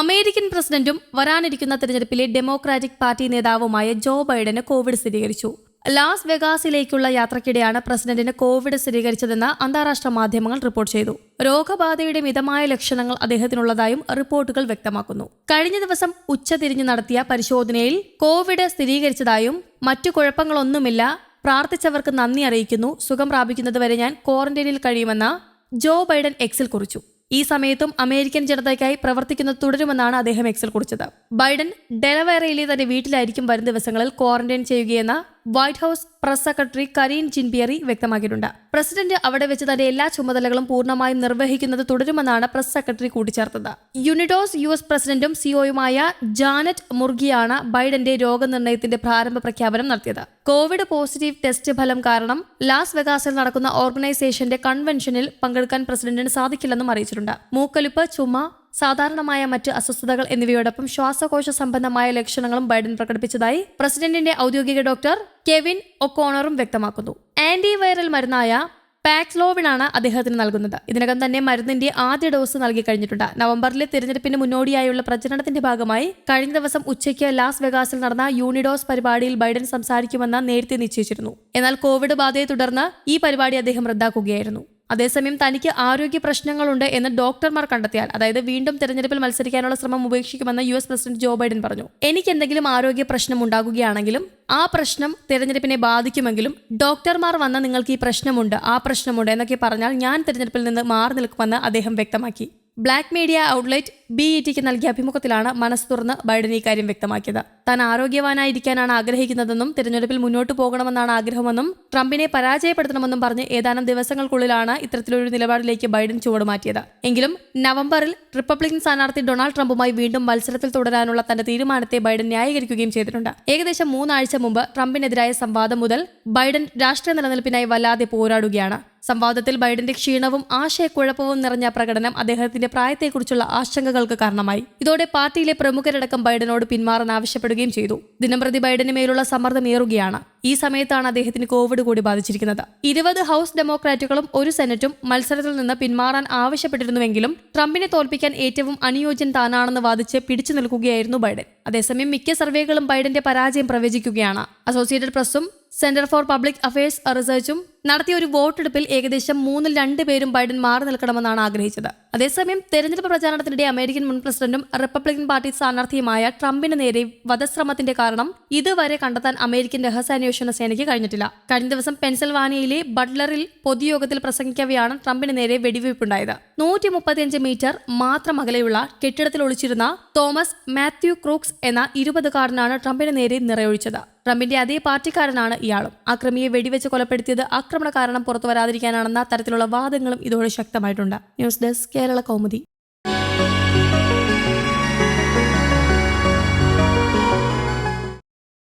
American പ്രസിഡന്റും വരാനിരിക്കുന്ന തെരഞ്ഞെടുപ്പിലെ ഡെമോക്രാറ്റിക് പാർട്ടി നേതാവുമായ ജോ ബൈഡന് കോവിഡ് സ്ഥിരീകരിച്ചു. ലാസ് വെഗാസിലേക്കുള്ള യാത്രക്കിടെയാണ് പ്രസിഡന്റിന് കോവിഡ് സ്ഥിരീകരിച്ചതെന്ന് അന്താരാഷ്ട്ര മാധ്യമങ്ങൾ റിപ്പോർട്ട് ചെയ്തു. രോഗബാധയുടെ മിതമായ ലക്ഷണങ്ങൾ അദ്ദേഹത്തിനുള്ളതായും റിപ്പോർട്ടുകൾ വ്യക്തമാക്കുന്നു. കഴിഞ്ഞ ദിവസം ഉച്ചതിരിഞ്ഞ് നടത്തിയ പരിശോധനയിൽ കോവിഡ് സ്ഥിരീകരിച്ചതായും മറ്റു കുഴപ്പങ്ങളൊന്നുമില്ല പ്രാർത്ഥിച്ചവർക്ക് നന്ദി അറിയിക്കുന്നു സുഖം പ്രാപിക്കുന്നതുവരെ ഞാൻ ക്വാറന്റൈനിൽ കഴിയുമെന്ന് ജോ ബൈഡൻ എക്സിൽ കുറിച്ചു. ഈ സമയത്തും അമേരിക്കൻ ജനതയ്ക്കായി പ്രവർത്തിക്കുന്നത് തുടരുമെന്നാണ് അദ്ദേഹം എക്സിൽ കുറിച്ചത്. ബൈഡൻ ഡെലവേറയിലെ തന്റെ വീട്ടിലായിരിക്കും വരും ദിവസങ്ങളിൽ ക്വാറന്റൈൻ ചെയ്യുകയെന്ന് White House press secretary Karine Jean Pierre വ്യക്തമാക്കിയിട്ടുണ്ട്. പ്രസിഡന്റ് അവിടെ വെച്ച് തന്റെ എല്ലാ ചുമതലകളും പൂർണമായും നിർവഹിക്കുന്നത് തുടരുമെന്നാണ് പ്രസ് സെക്രട്ടറി കൂട്ടിച്ചേർത്തത്. യുണിഡോസ് യു എസ് പ്രസിഡന്റും സിഒയുമായ ജാനറ്റ് മുർഗിയാണ് ബൈഡന്റെ രോഗനിർണയത്തിന്റെ പ്രാരംഭ പ്രഖ്യാപനം നടത്തിയത്. കോവിഡ് പോസിറ്റീവ് ടെസ്റ്റ് ഫലം കാരണം ലാസ് വെഗാസിൽ നടക്കുന്ന ഓർഗനൈസേഷന്റെ കൺവെൻഷനിൽ പങ്കെടുക്കാൻ പ്രസിഡന്റിന് സാധിക്കില്ലെന്നും അറിയിച്ചിട്ടുണ്ട്. മൂക്കലിപ്പ് ചുമ സാധാരണമായ മറ്റ് അസ്വസ്ഥതകൾ എന്നിവയോടൊപ്പം ശ്വാസകോശ സംബന്ധമായ ലക്ഷണങ്ങളും ബൈഡൻ പ്രകടിപ്പിച്ചതായി പ്രസിഡന്റിന്റെ ഔദ്യോഗിക ഡോക്ടർ കെവിൻ ഒക്കോണറും വ്യക്തമാക്കുന്നു. ആന്റി വൈറൽ മരുന്നായ പാക്സ്ലോവിനാണ് അദ്ദേഹത്തിന് നൽകുന്നത്. ഇതിനകം തന്നെ മരുന്നിന്റെ ആദ്യ ഡോസ് നൽകി കഴിഞ്ഞിട്ടുണ്ട്. നവംബറിലെ തിരഞ്ഞെടുപ്പിന് മുന്നോടിയായുള്ള പ്രചരണത്തിന്റെ ഭാഗമായി കഴിഞ്ഞ ദിവസം ഉച്ചയ്ക്ക് ലാസ് വെഗാസിൽ നടന്ന യൂണിഡോസ് പരിപാടിയിൽ ബൈഡൻ സംസാരിക്കുമെന്ന് നേരത്തെ നിശ്ചയിച്ചിരുന്നു. എന്നാൽ കോവിഡ് ബാധയെ തുടർന്ന് ഈ പരിപാടി അദ്ദേഹം റദ്ദാക്കുകയായിരുന്നു. അതേസമയം തനിക്ക് ആരോഗ്യ പ്രശ്നങ്ങളുണ്ട് എന്ന് ഡോക്ടർമാർ കണ്ടെത്തിയാൽ അതായത് വീണ്ടും തെരഞ്ഞെടുപ്പിൽ മത്സരിക്കാനുള്ള ശ്രമം ഉപേക്ഷിക്കുമെന്ന് U S president Joe Biden പറഞ്ഞു. എനിക്ക് എന്തെങ്കിലും ആരോഗ്യ പ്രശ്നം ഉണ്ടാകുകയാണെങ്കിലും ആ പ്രശ്നം തെരഞ്ഞെടുപ്പിനെ ബാധിക്കുമെങ്കിലും ഡോക്ടർമാർ വന്ന നിങ്ങൾക്ക് ഈ പ്രശ്നമുണ്ട് ആ പ്രശ്നമുണ്ട് എന്നൊക്കെ പറഞ്ഞാൽ ഞാൻ തെരഞ്ഞെടുപ്പിൽ നിന്ന് മാറി നിൽക്കുമെന്ന് അദ്ദേഹം വ്യക്തമാക്കി. Black media outlet B E tick നൽകിയ അഭിമുഖത്തിലാണ് മനസ്സ് തുറന്ന് ബൈഡൻ ഇക്കാര്യം വ്യക്തമാക്കിയത്. താൻ ആരോഗ്യവാനായിരിക്കാനാണ് ആഗ്രഹിക്കുന്നതെന്നും തിരഞ്ഞെടുപ്പിൽ മുന്നോട്ട് പോകണമെന്നാണ് ആഗ്രഹമെന്നും ട്രംപിനെ പരാജയപ്പെടുത്തണമെന്നും പറഞ്ഞ് ഏതാനും ദിവസങ്ങൾക്കുള്ളിലാണ് ഇത്തരത്തിലൊരു നിലപാടിലേക്ക് ബൈഡൻ ചുവടുമാറ്റിയത് എങ്കിലും നവംബറിൽ റിപ്പബ്ലിക്കൻ സ്ഥാനാർത്ഥി ഡൊണാൾഡ് ട്രംപുമായി വീണ്ടും മത്സരത്തിൽ തുടരാനുള്ള തന്റെ തീരുമാനത്തെ ബൈഡൻ ന്യായീകരിക്കുകയും ചെയ്തിട്ടുണ്ട്. ഏകദേശം മൂന്നാഴ്ച മുമ്പ് ട്രംപിനെതിരായ സംവാദം മുതൽ ബൈഡൻ രാഷ്ട്രീയ നിലനിൽപ്പിനായി വല്ലാതെ പോരാടുകയാണ്. സംവാദത്തിൽ ബൈഡന്റെ ക്ഷീണവും ആശയക്കുഴപ്പവും നിറഞ്ഞ പ്രകടനം അദ്ദേഹത്തിന്റെ പ്രായത്തെക്കുറിച്ചുള്ള ആശങ്കകൾക്ക് കാരണമായി. ഇതോടെ പാർട്ടിയിലെ പ്രമുഖരടക്കം ബൈഡനോട് പിന്മാറാൻ ആവശ്യപ്പെടുകയും ചെയ്തു. ദിനംപ്രതി ബൈഡന് മേലുള്ള സമ്മർദ്ദം ഏറുകയാണ്. ഈ സമയത്താണ് അദ്ദേഹത്തിന് കോവിഡ് കൂടി ബാധിച്ചിരിക്കുന്നത്. ഇരുപത് ഹൌസ് ഡെമോക്രാറ്റുകളും ഒരു സെനറ്റും മത്സരത്തിൽ നിന്ന് പിന്മാറാൻ ആവശ്യപ്പെട്ടിരുന്നുവെങ്കിലും ട്രംപിനെ തോൽപ്പിക്കാൻ ഏറ്റവും അനുയോജ്യൻ താനാണെന്ന് വാദിച്ച് പിടിച്ചു നിൽക്കുകയായിരുന്നു ബൈഡൻ. അതേസമയം മിക്ക സർവേകളും ബൈഡന്റെ പരാജയം പ്രവചിക്കുകയാണ്. അസോസിയേറ്റഡ് പ്രസും സെന്റർ ഫോർ പബ്ലിക് അഫയേഴ്സ് റിസർച്ചും നടത്തിയ ഒരു വോട്ടെടുപ്പിൽ ഏകദേശം മൂന്നിൽ രണ്ട് പേരും ബൈഡൻ മാറി നിൽക്കണമെന്നാണ് ആഗ്രഹിച്ചത്. അതേസമയം തെരഞ്ഞെടുപ്പ് പ്രചാരണത്തിനിടെ അമേരിക്കൻ മുൻ പ്രസിഡന്റും റിപ്പബ്ലിക്കൻ പാർട്ടി സ്ഥാനാർത്ഥിയുമായ ട്രംപിന് നേരെ വധശ്രമത്തിന്റെ കാരണം ഇതുവരെ കണ്ടെത്താൻ അമേരിക്കൻ രഹസ്യാന്വേഷണ സേനയ്ക്ക് കഴിഞ്ഞിട്ടില്ല. കഴിഞ്ഞ ദിവസം പെൻസിൽവാനിയയിലെ ബട്ട്ലറിൽ പൊതുയോഗത്തിൽ പ്രസംഗിക്കവെയാണ് ട്രംപിന് നേരെ വെടിവയ്പുണ്ടായത്. നൂറ്റി മുപ്പത്തിയഞ്ച് മീറ്റർ മാത്രം അകലെയുള്ള കെട്ടിടത്തിൽ ഒളിച്ചിരുന്ന തോമസ് മാത്യു ക്രൂക്സ് എന്ന ഇരുപതുകാരനാണ് ട്രംപിന് നേരെ നിറയൊഴിച്ചത്. ട്രംപിന്റെ അതേ പാർട്ടിക്കാരനാണ് ഇയാളും. അക്രമിയെ വെടിവെച്ച് കൊലപ്പെടുത്തിയത് ആക്രമണ കാരണം പുറത്തു വരാതിരിക്കാനാണെന്ന തരത്തിലുള്ള വാദങ്ങളും ഇതോടെ ശക്തമായിട്ടുണ്ട്. News desk Kerala Kaumudi.